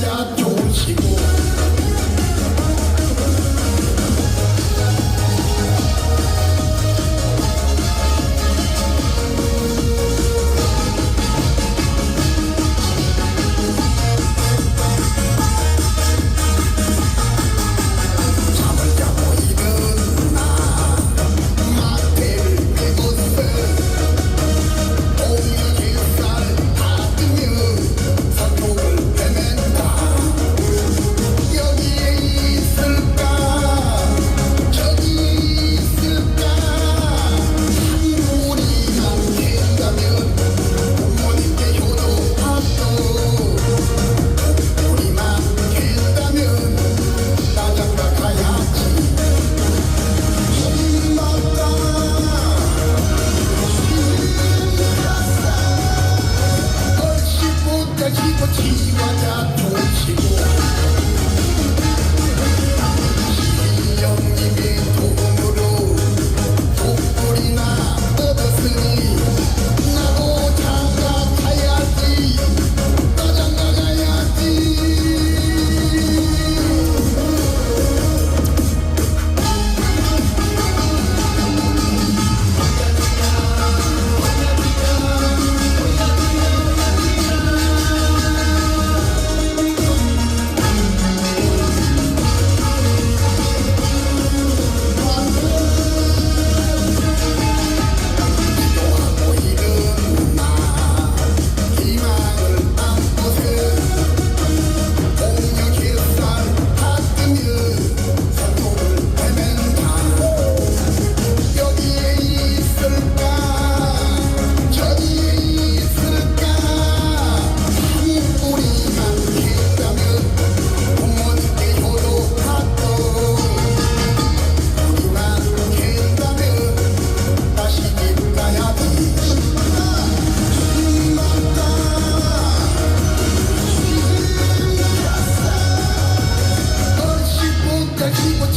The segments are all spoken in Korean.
जाता 뭐 지지마다 도시고.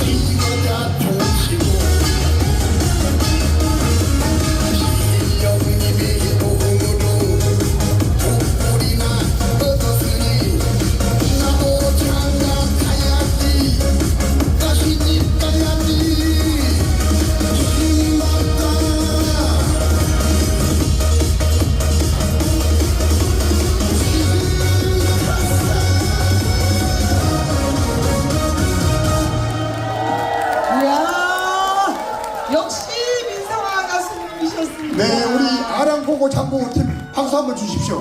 Keep your God. 네, 우리 아랑보고 장보고 팀 박수 한번 주십시오.